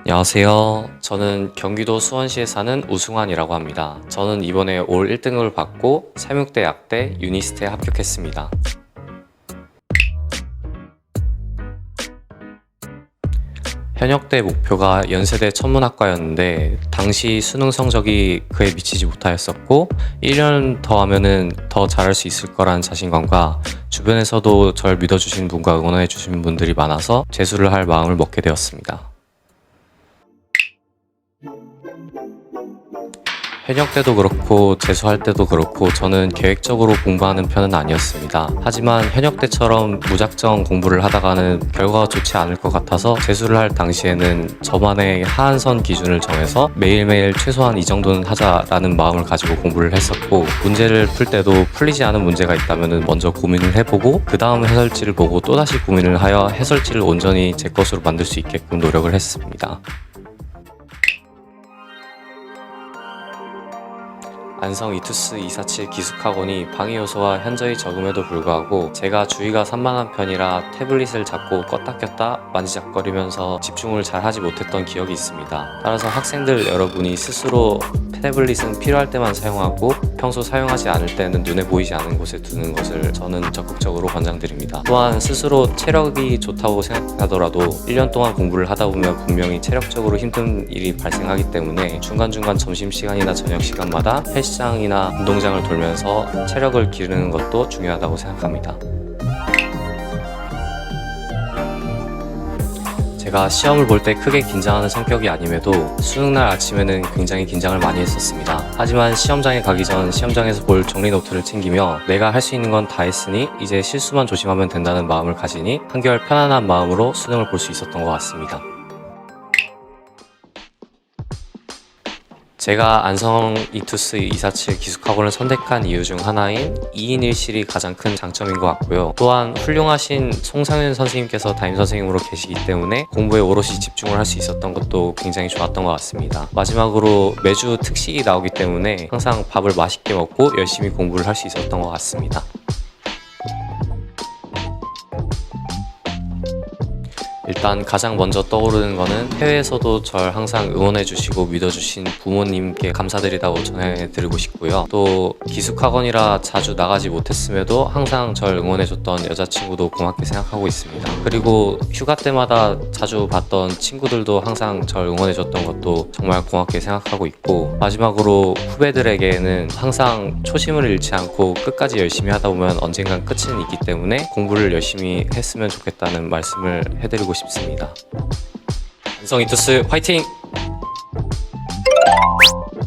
안녕하세요. 저는 경기도 수원시에 사는 우승환이라고 합니다. 저는 이번에 올 1등을 받고 삼육대 약대 유니스트에 합격했습니다. 현역대 목표가 연세대 천문학과였는데 당시 수능 성적이 그에 미치지 못하였었고 1년 더 하면은 더 잘할 수 있을 거라는 자신감과 주변에서도 저를 믿어주신 분과 응원해 주신 분들이 많아서 재수를 할 마음을 먹게 되었습니다. 현역 때도 그렇고 재수할 때도 그렇고 저는 계획적으로 공부하는 편은 아니었습니다. 하지만 현역 때처럼 무작정 공부를 하다가는 결과가 좋지 않을 것 같아서 재수를 할 당시에는 저만의 하한선 기준을 정해서 매일매일 최소한 이 정도는 하자라는 마음을 가지고 공부를 했었고 문제를 풀 때도 풀리지 않은 문제가 있다면 먼저 고민을 해보고 그 다음 해설지를 보고 또다시 고민을 하여 해설지를 온전히 제 것으로 만들 수 있게끔 노력을 했습니다. 안성 이투스 247 기숙학원이 방해 요소와 현저히 적음에도 불구하고 제가 주의가 산만한 편이라 태블릿을 잡고 껐다 켰다 만지작거리면서 집중을 잘 하지 못했던 기억이 있습니다. 따라서 학생들 여러분이 스스로 태블릿은 필요할 때만 사용하고 평소 사용하지 않을 때는 눈에 보이지 않는 곳에 두는 것을 저는 적극적으로 권장드립니다. 또한 스스로 체력이 좋다고 생각하더라도 1년 동안 공부를 하다 보면 분명히 체력적으로 힘든 일이 발생하기 때문에 중간중간 점심시간이나 저녁시간마다 헬스장이나 운동장을 돌면서 체력을 기르는 것도 중요하다고 생각합니다. 제가 시험을 볼 때 크게 긴장하는 성격이 아님에도 수능날 아침에는 굉장히 긴장을 많이 했었습니다. 하지만 시험장에 가기 전 시험장에서 볼 정리 노트를 챙기며 내가 할 수 있는 건 다 했으니 이제 실수만 조심하면 된다는 마음을 가지니 한결 편안한 마음으로 수능을 볼 수 있었던 것 같습니다. 제가 안성 이투스 247 기숙학원을 선택한 이유 중 하나인 2인 1실이 가장 큰 장점인 것 같고요. 또한 훌륭하신 송상윤 선생님께서 담임 선생님으로 계시기 때문에 공부에 오롯이 집중을 할 수 있었던 것도 굉장히 좋았던 것 같습니다. 마지막으로 매주 특식이 나오기 때문에 항상 밥을 맛있게 먹고 열심히 공부를 할 수 있었던 것 같습니다. 일단 가장 먼저 떠오르는 거는 해외에서도 절 항상 응원해주시고 믿어주신 부모님께 감사드리다고 전해드리고 싶고요. 또 기숙학원이라 자주 나가지 못했음에도 항상 절 응원해줬던 여자친구도 고맙게 생각하고 있습니다. 그리고 휴가 때마다 자주 봤던 친구들도 항상 절 응원해줬던 것도 정말 고맙게 생각하고 있고 마지막으로 후배들에게는 항상 초심을 잃지 않고 끝까지 열심히 하다 보면 언젠간 끝은 있기 때문에 공부를 열심히 했으면 좋겠다는 말씀을 해드리고 싶습니다. 안성 이 투스 화이팅!